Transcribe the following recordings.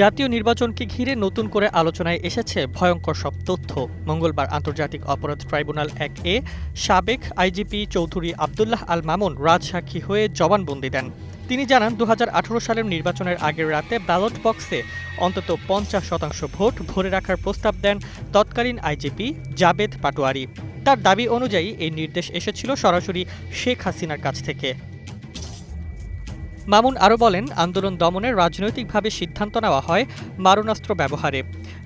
জাতীয় নির্বাচনকে ঘিরে নতুন করে আলোচনায় এসেছে ভয়ঙ্কর সব তথ্য। মঙ্গলবার আন্তর্জাতিক অপরাধ ট্রাইব্যুনাল এক এ সাবেক আইজিপি চৌধুরী আবদুল্লাহ আল মামুন রাজসাক্ষী হয়ে জবানবন্দি দেন। তিনি জানান দু হাজার আঠেরো সালের নির্বাচনের আগের রাতে ব্যালট বক্সে অন্তত পঞ্চাশ শতাংশ ভোট ভরে রাখার প্রস্তাব দেন তৎকালীন আইজিপি জাবেদ পাটোয়ারি। তার দাবি অনুযায়ী এই নির্দেশ এসেছিল সরাসরি শেখ হাসিনার কাছ থেকে। মামুন আরও বলেন, আন্দোলন দমনে রাজনৈতিকভাবে সিদ্ধান্ত নেওয়া হয় মারণাস্ত্র ব্যবহারে।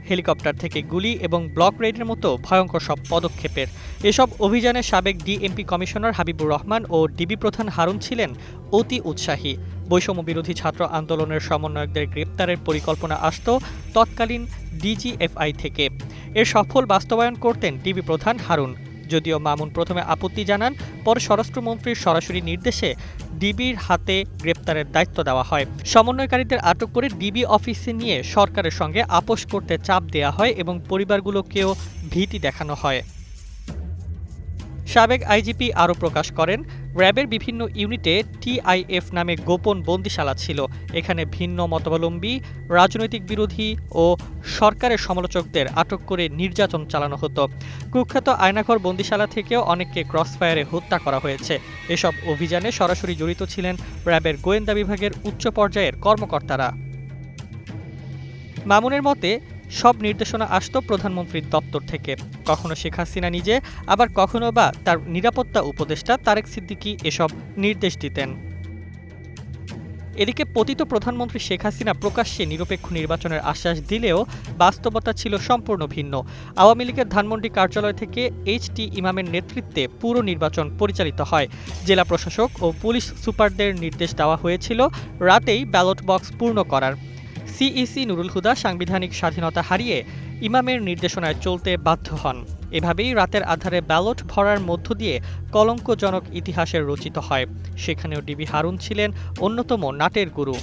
হেলিকপ্টার থেকে গুলি এবং ব্লক রেডের মতো ভয়ঙ্কর সব পদক্ষেপের। এসব অভিযানে সাবেক ডিএমপি কমিশনার হাবিবুর রহমান ও ডিবি প্রধান হারুন ছিলেন অতি উৎসাহী। বৈষম্য বিরোধী ছাত্র আন্দোলনের সমন্বয়কদের গ্রেপ্তারের পরিকল্পনা আসত তৎকালীন ডিজিএফআই থেকে। এর সফল বাস্তবায়ন করতেন ডিবি প্রধান হারুন। যদিও মামুন প্রথমে আপত্তি জানান, পরে স্বরাষ্ট্রমন্ত্রীর সরাসরি নির্দেশে ডিবির হাতে গ্রেপ্তারের দায়িত্ব দেওয়া হয়। সমন্বয়কারীদের আটক করে ডিবি অফিসে নিয়ে সরকারের সঙ্গে আপোষ করতে চাপ দেওয়া হয় এবং পরিবারগুলোকেও ভীতি দেখানো হয়। সাবেক আইজিপি আরও প্রকাশ করেন, র্যাবের বিভিন্ন ইউনিটে টিআইএফ নামে গোপন বন্দিশালা ছিল। এখানে ভিন্ন মতাবলম্বী, রাজনৈতিক বিরোধী ও সরকারের সমালোচকদের আটক করে নির্যাতন চালানো হতো। কুখ্যাত আয়নাঘর বন্দিশালা থেকেও অনেককে ক্রসফায়ারে হত্যা করা হয়েছে। এসব অভিযানে সরাসরি জড়িত ছিলেন র্যাবের গোয়েন্দা বিভাগের উচ্চ পর্যায়ের কর্মকর্তারা। মামুনের মতে সব নির্দেশনা আসত প্রধানমন্ত্রীর দপ্তর থেকে। কখনো শেখ হাসিনা নিজে, আবার কখনো বা তার নিরাপত্তা উপদেষ্টা তারেক সিদ্দিকী এসব নির্দেশ দিতেন। এদিকে পতিত প্রধানমন্ত্রী শেখ হাসিনা প্রকাশ্যে নিরপেক্ষ নির্বাচনের আশ্বাস দিলেও বাস্তবতা ছিল সম্পূর্ণ ভিন্ন। আওয়ামী লীগের ধানমন্ডি কার্যালয় থেকে এইচ টি ইমামের নেতৃত্বে পুরো নির্বাচন পরিচালিত হয়। জেলা প্রশাসক ও পুলিশ সুপারদের নির্দেশ দেওয়া হয়েছিল রাতেই ব্যালট বক্স পূর্ণ করার। সিইসি নুরুল হুদা সাংবিধানিক স্বাধীনতা হারিয়ে ইমামের নির্দেশনায় চলতে বাধ্য হন। এভাবেই রাতের আধারে ব্যালট ভরার মধ্য দিয়ে কলঙ্কজনক ইতিহাসের রচিত হয়। সেখানেও ডিবি হারুন ছিলেন অন্যতম নাটের গুরু।